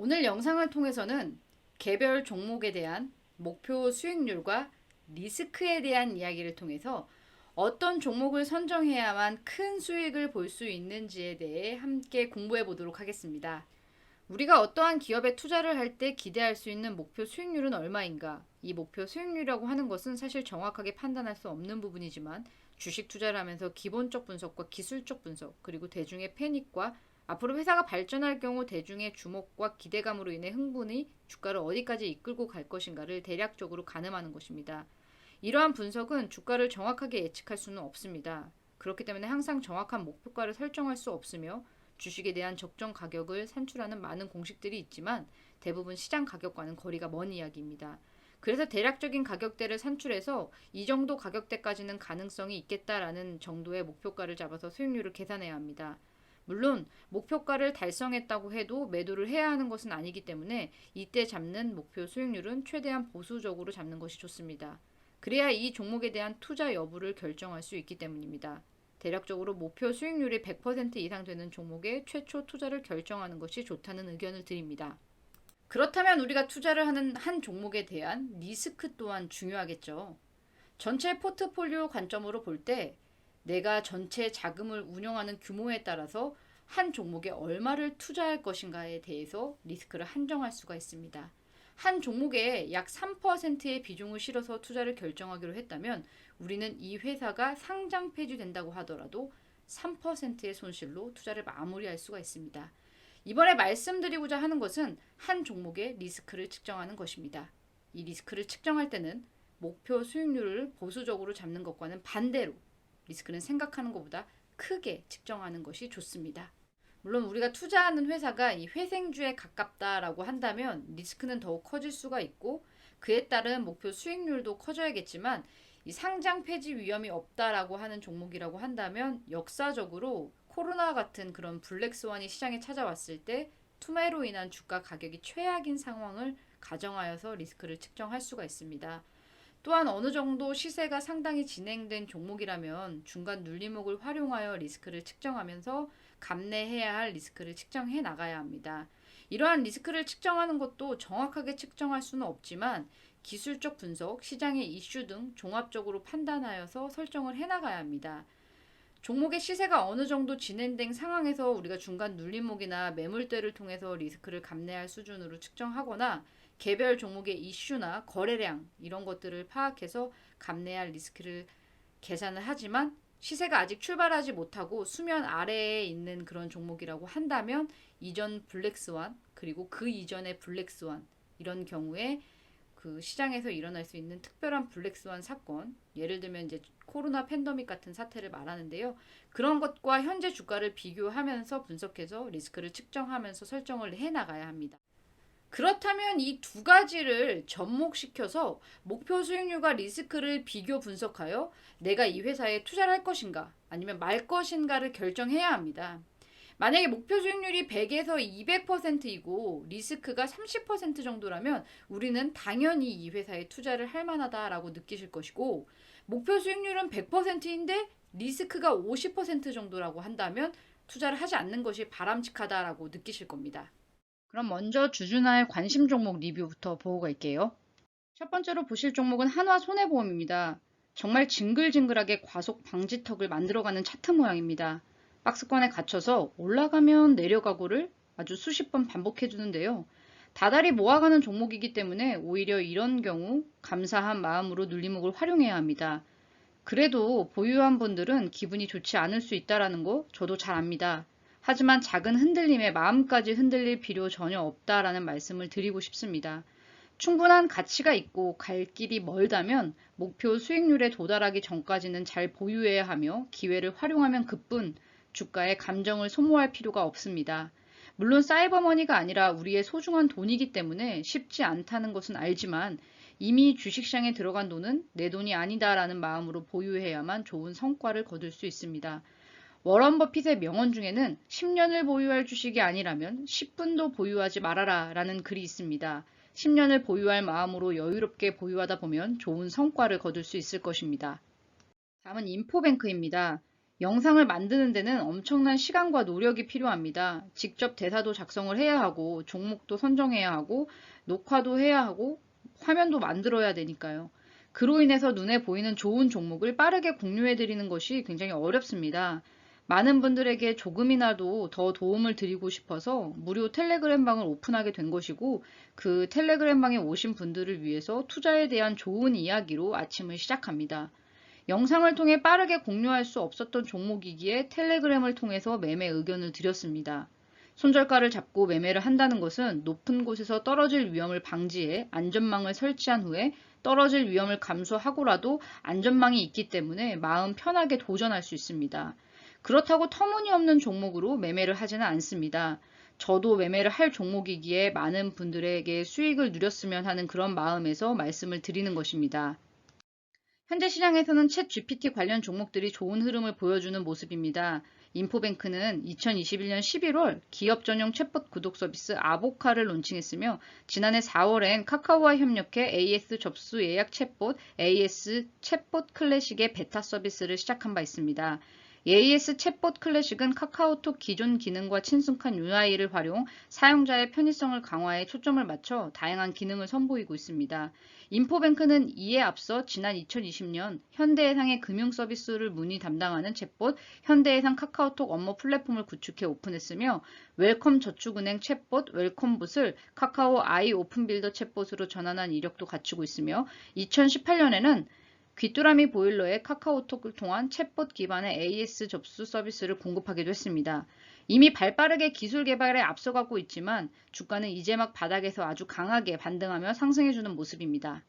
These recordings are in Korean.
오늘 영상을 통해서는 개별 종목에 대한 목표 수익률과 리스크에 대한 이야기를 통해서 어떤 종목을 선정해야만 큰 수익을 볼 수 있는지에 대해 함께 공부해 보도록 하겠습니다. 우리가 어떠한 기업에 투자를 할 때 기대할 수 있는 목표 수익률은 얼마인가? 이 목표 수익률이라고 하는 것은 사실 정확하게 판단할 수 없는 부분이지만 주식 투자를 하면서 기본적 분석과 기술적 분석, 그리고 대중의 패닉과 앞으로 회사가 발전할 경우 대중의 주목과 기대감으로 인해 흥분이 주가를 어디까지 이끌고 갈 것인가를 대략적으로 가늠하는 것입니다. 이러한 분석은 주가를 정확하게 예측할 수는 없습니다. 그렇기 때문에 항상 정확한 목표가를 설정할 수 없으며 주식에 대한 적정 가격을 산출하는 많은 공식들이 있지만 대부분 시장 가격과는 거리가 먼 이야기입니다. 그래서 대략적인 가격대를 산출해서 이 정도 가격대까지는 가능성이 있겠다라는 정도의 목표가를 잡아서 수익률을 계산해야 합니다. 물론 목표가를 달성했다고 해도 매도를 해야 하는 것은 아니기 때문에 이때 잡는 목표 수익률은 최대한 보수적으로 잡는 것이 좋습니다. 그래야 이 종목에 대한 투자 여부를 결정할 수 있기 때문입니다. 대략적으로 목표 수익률이 100% 이상 되는 종목에 최초 투자를 결정하는 것이 좋다는 의견을 드립니다. 그렇다면 우리가 투자를 하는 한 종목에 대한 리스크 또한 중요하겠죠. 전체 포트폴리오 관점으로 볼 때 내가 전체 자금을 운영하는 규모에 따라서 한 종목에 얼마를 투자할 것인가에 대해서 리스크를 한정할 수가 있습니다. 한 종목에 약 3%의 비중을 실어서 투자를 결정하기로 했다면 우리는 이 회사가 상장 폐지된다고 하더라도 3%의 손실로 투자를 마무리할 수가 있습니다. 이번에 말씀드리고자 하는 것은 한 종목의 리스크를 측정하는 것입니다. 이 리스크를 측정할 때는 목표 수익률을 보수적으로 잡는 것과는 반대로 리스크는 생각하는 것보다 크게 측정하는 것이 좋습니다. 물론 우리가 투자하는 회사가 이 회생주에 가깝다라고 한다면 리스크는 더욱 커질 수가 있고 그에 따른 목표 수익률도 커져야겠지만 이 상장 폐지 위험이 없다라고 하는 종목이라고 한다면 역사적으로 코로나 같은 그런 블랙스완이 시장에 찾아왔을 때 투매로 인한 주가 가격이 최악인 상황을 가정하여서 리스크를 측정할 수가 있습니다. 또한 어느 정도 시세가 상당히 진행된 종목이라면 중간 눌림목을 활용하여 리스크를 측정하면서 감내해야 할 리스크를 측정해 나가야 합니다. 이러한 리스크를 측정하는 것도 정확하게 측정할 수는 없지만 기술적 분석, 시장의 이슈 등 종합적으로 판단하여서 설정을 해 나가야 합니다. 종목의 시세가 어느 정도 진행된 상황에서 우리가 중간 눌림목이나 매물대를 통해서 리스크를 감내할 수준으로 측정하거나 개별 종목의 이슈나 거래량 이런 것들을 파악해서 감내할 리스크를 계산을 하지만 시세가 아직 출발하지 못하고 수면 아래에 있는 그런 종목이라고 한다면 이전 블랙스완 그리고 그 이전의 블랙스완 이런 경우에 그 시장에서 일어날 수 있는 특별한 블랙스완 사건 예를 들면 이제 코로나 팬더믹 같은 사태를 말하는데요. 그런 것과 현재 주가를 비교하면서 분석해서 리스크를 측정하면서 설정을 해 나가야 합니다. 그렇다면 이 두 가지를 접목시켜서 목표 수익률과 리스크를 비교 분석하여 내가 이 회사에 투자를 할 것인가 아니면 말 것인가를 결정해야 합니다. 만약에 목표 수익률이 100에서 200%이고 리스크가 30% 정도라면 우리는 당연히 이 회사에 투자를 할 만하다라고 느끼실 것이고 목표 수익률은 100%인데 리스크가 50% 정도라고 한다면 투자를 하지 않는 것이 바람직하다라고 느끼실 겁니다. 그럼 먼저 주주나의 관심 종목 리뷰부터 보고 갈게요. 첫 번째로 보실 종목은 한화 손해보험입니다. 정말 징글징글하게 과속 방지턱을 만들어가는 차트 모양입니다. 박스권에 갇혀서 올라가면 내려가고를 아주 수십 번 반복해 주는데요. 다달이 모아가는 종목이기 때문에 오히려 이런 경우 감사한 마음으로 눌림목을 활용해야 합니다. 그래도 보유한 분들은 기분이 좋지 않을 수 있다라는 거 저도 잘 압니다. 하지만 작은 흔들림에 마음까지 흔들릴 필요 전혀 없다라는 말씀을 드리고 싶습니다. 충분한 가치가 있고 갈 길이 멀다면 목표 수익률에 도달하기 전까지는 잘 보유해야 하며 기회를 활용하면 그뿐 주가에 감정을 소모할 필요가 없습니다. 물론 사이버머니가 아니라 우리의 소중한 돈이기 때문에 쉽지 않다는 것은 알지만 이미 주식시장에 들어간 돈은 내 돈이 아니다라는 마음으로 보유해야만 좋은 성과를 거둘 수 있습니다. 워런 버핏의 명언 중에는 10년을 보유할 주식이 아니라면 10분도 보유하지 말아라 라는 글이 있습니다. 10년을 보유할 마음으로 여유롭게 보유하다 보면 좋은 성과를 거둘 수 있을 것입니다. 다음은 인포뱅크입니다. 영상을 만드는 데는 엄청난 시간과 노력이 필요합니다. 직접 대사도 작성을 해야 하고, 종목도 선정해야 하고, 녹화도 해야 하고, 화면도 만들어야 되니까요. 그로 인해서 눈에 보이는 좋은 종목을 빠르게 공유해 드리는 것이 굉장히 어렵습니다. 많은 분들에게 조금이나도 더 도움을 드리고 싶어서 무료 텔레그램 방을 오픈하게 된 것이고 그 텔레그램 방에 오신 분들을 위해서 투자에 대한 좋은 이야기로 아침을 시작합니다. 영상을 통해 빠르게 공유할 수 없었던 종목이기에 텔레그램을 통해서 매매 의견을 드렸습니다. 손절가를 잡고 매매를 한다는 것은 높은 곳에서 떨어질 위험을 방지해 안전망을 설치한 후에 떨어질 위험을 감수하고라도 안전망이 있기 때문에 마음 편하게 도전할 수 있습니다. 그렇다고 터무니없는 종목으로 매매를 하지는 않습니다. 저도 매매를 할 종목이기에 많은 분들에게 수익을 누렸으면 하는 그런 마음에서 말씀을 드리는 것입니다. 현재 시장에서는 챗 GPT 관련 종목들이 좋은 흐름을 보여주는 모습입니다. 인포뱅크는 2021년 11월 기업 전용 챗봇 구독 서비스 아보카를 론칭했으며 지난해 4월엔 카카오와 협력해 AS 접수 예약 챗봇 AS 챗봇 클래식의 베타 서비스를 시작한 바 있습니다. AS 챗봇 클래식은 카카오톡 기존 기능과 친숙한 UI를 활용 사용자의 편의성을 강화해 초점을 맞춰 다양한 기능을 선보이고 있습니다. 인포뱅크는 이에 앞서 지난 2020년 현대해상의 금융 서비스를 문의 담당하는 챗봇 현대해상 카카오톡 업무 플랫폼을 구축해 오픈했으며 웰컴 저축은행 챗봇 웰컴봇을 카카오 아이 오픈빌더 챗봇으로 전환한 이력도 갖추고 있으며 2018년에는 귀뚜라미 보일러에 카카오톡을 통한 챗봇 기반의 AS 접수 서비스를 공급하기도 했습니다. 이미 발빠르게 기술 개발에 앞서가고 있지만 주가는 이제 막 바닥에서 아주 강하게 반등하며 상승해주는 모습입니다.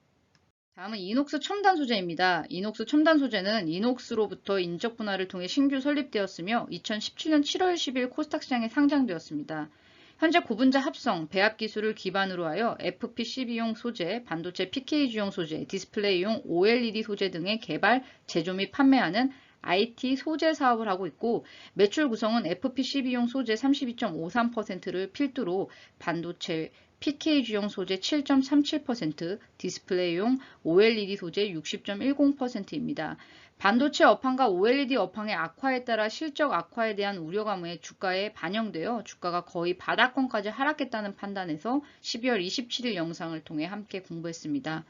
다음은 이녹스 첨단 소재입니다. 이녹스 첨단 소재는 이녹스로부터 인적 분할을 통해 신규 설립되었으며 2017년 7월 10일 코스닥 시장에 상장되었습니다. 현재 고분자 합성, 배합 기술을 기반으로 하여 FP12용 소재, 반도체 PKG용 소재, 디스플레이용 OLED 소재 등의 개발, 제조 및 판매하는 IT 소재 사업을 하고 있고 매출 구성은 FP12용 소재 32.53%를 필두로 반도체 PKG용 소재 7.37%, 디스플레이용 OLED 소재 60.10%입니다. 반도체 업황과 OLED 업황의 악화에 따라 실적 악화에 대한 우려감에 주가에 반영되어 주가가 거의 바닥권까지 하락했다는 판단에서 12월 27일 영상을 통해 함께 공부했습니다.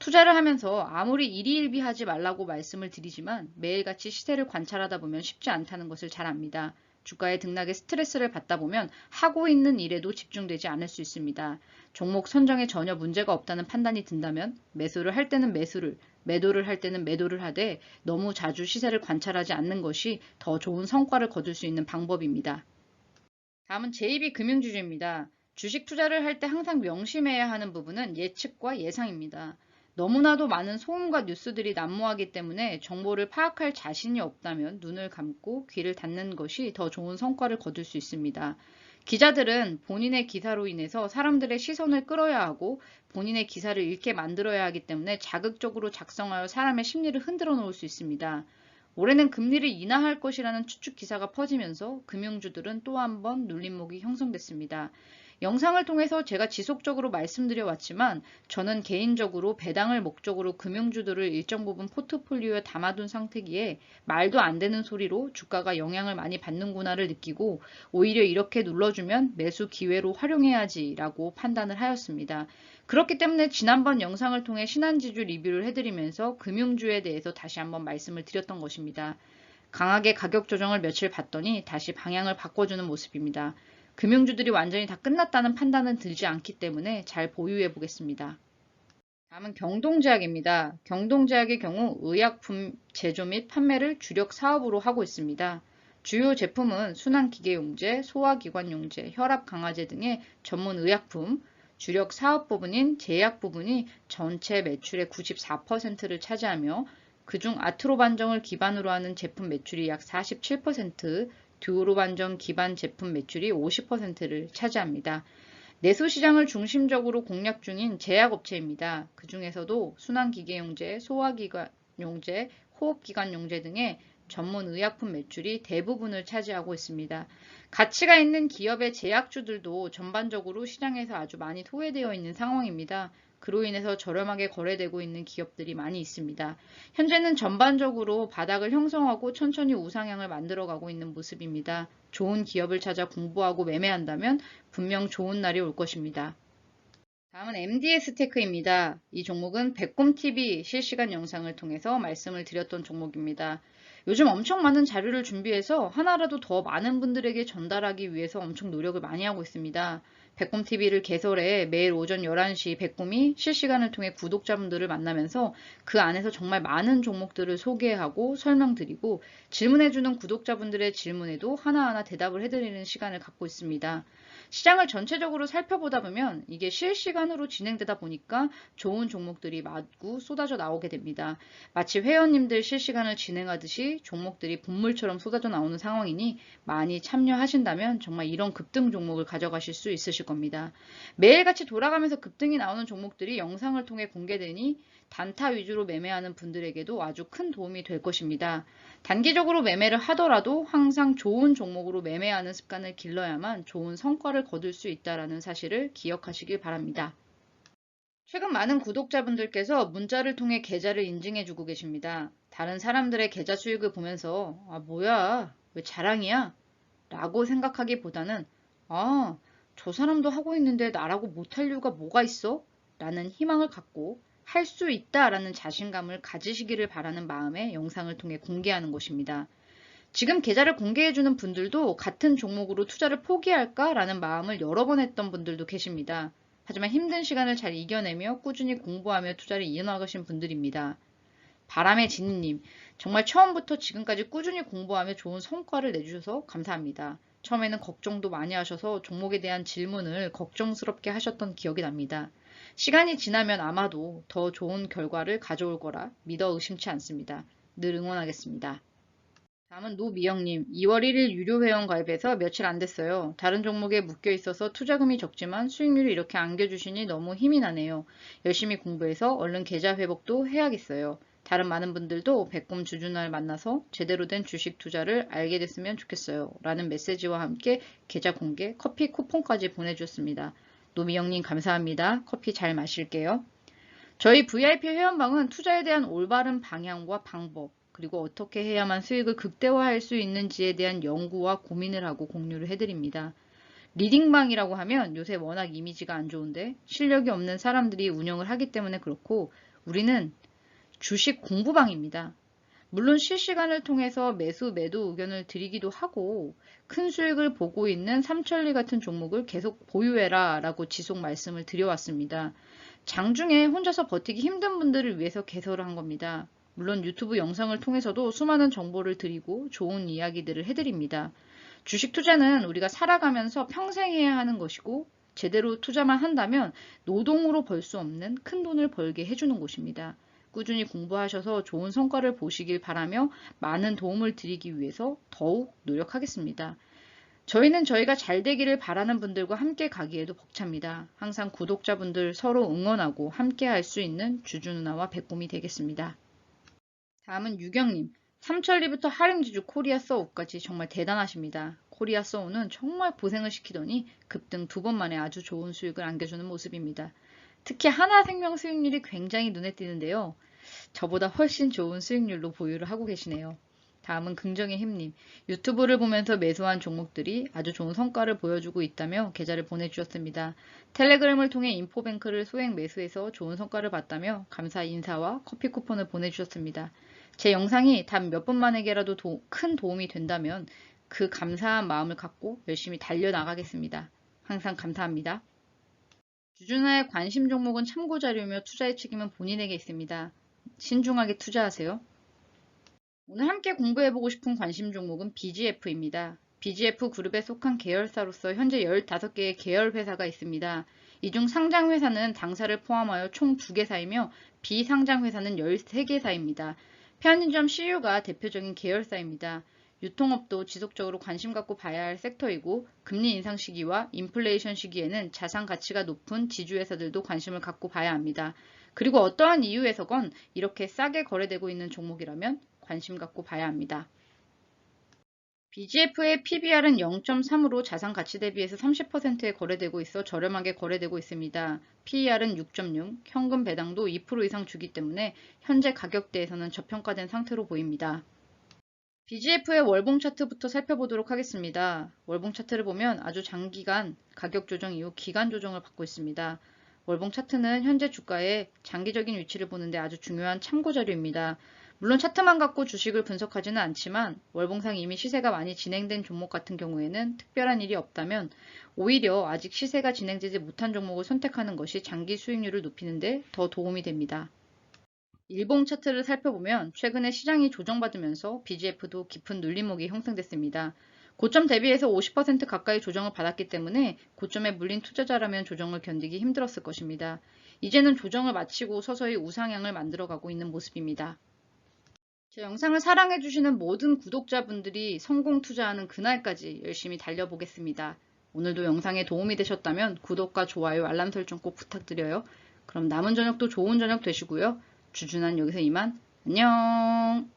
투자를 하면서 아무리 일희일비하지 말라고 말씀을 드리지만 매일같이 시세를 관찰하다 보면 쉽지 않다는 것을 잘 압니다. 주가의 등락에 스트레스를 받다 보면 하고 있는 일에도 집중되지 않을 수 있습니다. 종목 선정에 전혀 문제가 없다는 판단이 든다면 매수를 할 때는 매수를, 매도를 할 때는 매도를 하되 너무 자주 시세를 관찰하지 않는 것이 더 좋은 성과를 거둘 수 있는 방법입니다. 다음은 JB 금융주주입니다. 주식 투자를 할 때 항상 명심해야 하는 부분은 예측과 예상입니다. 너무나도 많은 소음과 뉴스들이 난무하기 때문에 정보를 파악할 자신이 없다면 눈을 감고 귀를 닫는 것이 더 좋은 성과를 거둘 수 있습니다. 기자들은 본인의 기사로 인해서 사람들의 시선을 끌어야 하고 본인의 기사를 읽게 만들어야 하기 때문에 자극적으로 작성하여 사람의 심리를 흔들어 놓을 수 있습니다. 올해는 금리를 인하할 것이라는 추측 기사가 퍼지면서 금융주들은 또 한 번 눌림목이 형성됐습니다. 영상을 통해서 제가 지속적으로 말씀드려 왔지만 저는 개인적으로 배당을 목적으로 금융주들을 일정 부분 포트폴리오에 담아둔 상태기에 말도 안 되는 소리로 주가가 영향을 많이 받는구나를 느끼고 오히려 이렇게 눌러주면 매수 기회로 활용해야지 라고 판단을 하였습니다. 그렇기 때문에 지난번 영상을 통해 신한지주 리뷰를 해드리면서 금융주에 대해서 다시 한번 말씀을 드렸던 것입니다. 강하게 가격 조정을 며칠 봤더니 다시 방향을 바꿔주는 모습입니다. 금융주들이 완전히 다 끝났다는 판단은 들지 않기 때문에 잘 보유해 보겠습니다. 다음은 경동제약입니다. 경동제약의 경우 의약품 제조 및 판매를 주력 사업으로 하고 있습니다. 주요 제품은 순환기계용제, 소화기관용제, 혈압강화제 등의 전문 의약품, 주력 사업 부분인 제약 부분이 전체 매출의 94%를 차지하며 그중 아트로반정을 기반으로 하는 제품 매출이 약 47%, 듀오로 반전 기반 제품 매출이 50%를 차지합니다. 내수 시장을 중심적으로 공략 중인 제약업체입니다. 그 중에서도 순환기계용제, 소화기관용제, 호흡기관용제 등의 전문 의약품 매출이 대부분을 차지하고 있습니다. 가치가 있는 기업의 제약주들도 전반적으로 시장에서 아주 많이 소외되어 있는 상황입니다. 그로 인해서 저렴하게 거래되고 있는 기업들이 많이 있습니다. 현재는 전반적으로 바닥을 형성하고 천천히 우상향을 만들어가고 있는 모습입니다. 좋은 기업을 찾아 공부하고 매매한다면 분명 좋은 날이 올 것입니다. 다음은 MDS 테크입니다. 이 종목은 백곰TV 실시간 영상을 통해서 말씀을 드렸던 종목입니다. 요즘 엄청 많은 자료를 준비해서 하나라도 더 많은 분들에게 전달하기 위해서 엄청 노력을 많이 하고 있습니다. 백곰TV를 개설해 매일 오전 11시 백곰이 실시간을 통해 구독자분들을 만나면서 그 안에서 정말 많은 종목들을 소개하고 설명드리고 질문해주는 구독자분들의 질문에도 하나하나 대답을 해드리는 시간을 갖고 있습니다. 시장을 전체적으로 살펴보다 보면 이게 실시간으로 진행되다 보니까 좋은 종목들이 마구 쏟아져 나오게 됩니다. 마치 회원님들 실시간을 진행하듯이 종목들이 분물처럼 쏟아져 나오는 상황이니 많이 참여하신다면 정말 이런 급등 종목을 가져가실 수 있으실 겁니다. 매일같이 돌아가면서 급등이 나오는 종목들이 영상을 통해 공개되니 단타 위주로 매매하는 분들에게도 아주 큰 도움이 될 것입니다. 단기적으로 매매를 하더라도 항상 좋은 종목으로 매매하는 습관을 길러야만 좋은 성과를 거둘 수 있다는 사실을 기억하시길 바랍니다. 최근 많은 구독자분들께서 문자를 통해 계좌를 인증해주고 계십니다. 다른 사람들의 계좌 수익을 보면서 아 뭐야 왜 자랑이야? 라고 생각하기보다는 아 저 사람도 하고 있는데 나라고 못할 이유가 뭐가 있어? 라는 희망을 갖고 할 수 있다라는 자신감을 가지시기를 바라는 마음에 영상을 통해 공개하는 것입니다. 지금 계좌를 공개해주는 분들도 같은 종목으로 투자를 포기할까라는 마음을 여러 번 했던 분들도 계십니다. 하지만 힘든 시간을 잘 이겨내며 꾸준히 공부하며 투자를 이어나가신 분들입니다. 바람의 지니님, 정말 처음부터 지금까지 꾸준히 공부하며 좋은 성과를 내주셔서 감사합니다. 처음에는 걱정도 많이 하셔서 종목에 대한 질문을 걱정스럽게 하셨던 기억이 납니다. 시간이 지나면 아마도 더 좋은 결과를 가져올 거라 믿어 의심치 않습니다. 늘 응원하겠습니다. 다음은 노미영님, 2월 1일 유료 회원 가입해서 며칠 안 됐어요. 다른 종목에 묶여 있어서 투자금이 적지만 수익률이 이렇게 안겨주시니 너무 힘이 나네요. 열심히 공부해서 얼른 계좌 회복도 해야겠어요. 다른 많은 분들도 백곰 주주날 만나서 제대로 된 주식 투자를 알게 됐으면 좋겠어요. 라는 메시지와 함께 계좌 공개 커피 쿠폰까지 보내주셨습니다. 노미영님 감사합니다. 커피 잘 마실게요. 저희 VIP 회원방은 투자에 대한 올바른 방향과 방법, 그리고 어떻게 해야만 수익을 극대화할 수 있는지에 대한 연구와 고민을 하고 공유를 해드립니다. 리딩방이라고 하면 요새 워낙 이미지가 안 좋은데 실력이 없는 사람들이 운영을 하기 때문에 그렇고 우리는 주식 공부방입니다. 물론 실시간을 통해서 매수 매도 의견을 드리기도 하고 큰 수익을 보고 있는 삼천리 같은 종목을 계속 보유해라 라고 지속 말씀을 드려왔습니다. 장중에 혼자서 버티기 힘든 분들을 위해서 개설을 한 겁니다. 물론 유튜브 영상을 통해서도 수많은 정보를 드리고 좋은 이야기들을 해드립니다. 주식 투자는 우리가 살아가면서 평생 해야 하는 것이고 제대로 투자만 한다면 노동으로 벌 수 없는 큰 돈을 벌게 해주는 곳입니다. 꾸준히 공부하셔서 좋은 성과를 보시길 바라며 많은 도움을 드리기 위해서 더욱 노력하겠습니다. 저희는 저희가 잘 되기를 바라는 분들과 함께 가기에도 벅찹니다. 항상 구독자분들 서로 응원하고 함께 할 수 있는 주주 누나와 백곰이 되겠습니다. 다음은 유경님. 삼천리부터 하림지주 코리아 서우까지 정말 대단하십니다. 코리아 서우는 정말 고생을 시키더니 급등 두 번 만에 아주 좋은 수익을 안겨주는 모습입니다. 특히 하나생명 수익률이 굉장히 눈에 띄는데요. 저보다 훨씬 좋은 수익률로 보유를 하고 계시네요. 다음은 긍정의 힘님. 유튜브를 보면서 매수한 종목들이 아주 좋은 성과를 보여주고 있다며 계좌를 보내주셨습니다. 텔레그램을 통해 인포뱅크를 소액 매수해서 좋은 성과를 봤다며 감사 인사와 커피 쿠폰을 보내주셨습니다. 제 영상이 단 몇 분만에게라도 도, 큰 도움이 된다면 그 감사한 마음을 갖고 열심히 달려나가겠습니다. 항상 감사합니다. 주주나의 관심 종목은 참고 자료며 투자의 책임은 본인에게 있습니다. 신중하게 투자하세요. 오늘 함께 공부해보고 싶은 관심 종목은 BGF입니다. BGF 그룹에 속한 계열사로서 현재 15개의 계열 회사가 있습니다. 이 중 상장 회사는 당사를 포함하여 총 2개사이며 비상장 회사는 13개사입니다. 편의점 CU가 대표적인 계열사입니다. 유통업도 지속적으로 관심 갖고 봐야 할 섹터이고 금리 인상 시기와 인플레이션 시기에는 자산 가치가 높은 지주회사들도 관심을 갖고 봐야 합니다. 그리고 어떠한 이유에서건 이렇게 싸게 거래되고 있는 종목이라면 관심 갖고 봐야 합니다. BGF의 PBR은 0.3으로 자산 가치 대비해서 30%에 거래되고 있어 저렴하게 거래되고 있습니다. PER은 6.6, 현금 배당도 2% 이상 주기 때문에 현재 가격대에서는 저평가된 상태로 보입니다. BGF의 월봉 차트부터 살펴보도록 하겠습니다. 월봉 차트를 보면 아주 장기간 가격 조정 이후 기간 조정을 받고 있습니다. 월봉 차트는 현재 주가의 장기적인 위치를 보는데 아주 중요한 참고 자료입니다. 물론 차트만 갖고 주식을 분석하지는 않지만 월봉상 이미 시세가 많이 진행된 종목 같은 경우에는 특별한 일이 없다면 오히려 아직 시세가 진행되지 못한 종목을 선택하는 것이 장기 수익률을 높이는데 더 도움이 됩니다. 일봉 차트를 살펴보면 최근에 시장이 조정받으면서 BGF도 깊은 눌림목이 형성됐습니다. 고점 대비해서 50% 가까이 조정을 받았기 때문에 고점에 물린 투자자라면 조정을 견디기 힘들었을 것입니다. 이제는 조정을 마치고 서서히 우상향을 만들어가고 있는 모습입니다. 제 영상을 사랑해주시는 모든 구독자분들이 성공 투자하는 그날까지 열심히 달려보겠습니다. 오늘도 영상에 도움이 되셨다면 구독과 좋아요, 알람 설정 꼭 부탁드려요. 그럼 남은 저녁도 좋은 저녁 되시고요. 주준한 여기서 이만 안녕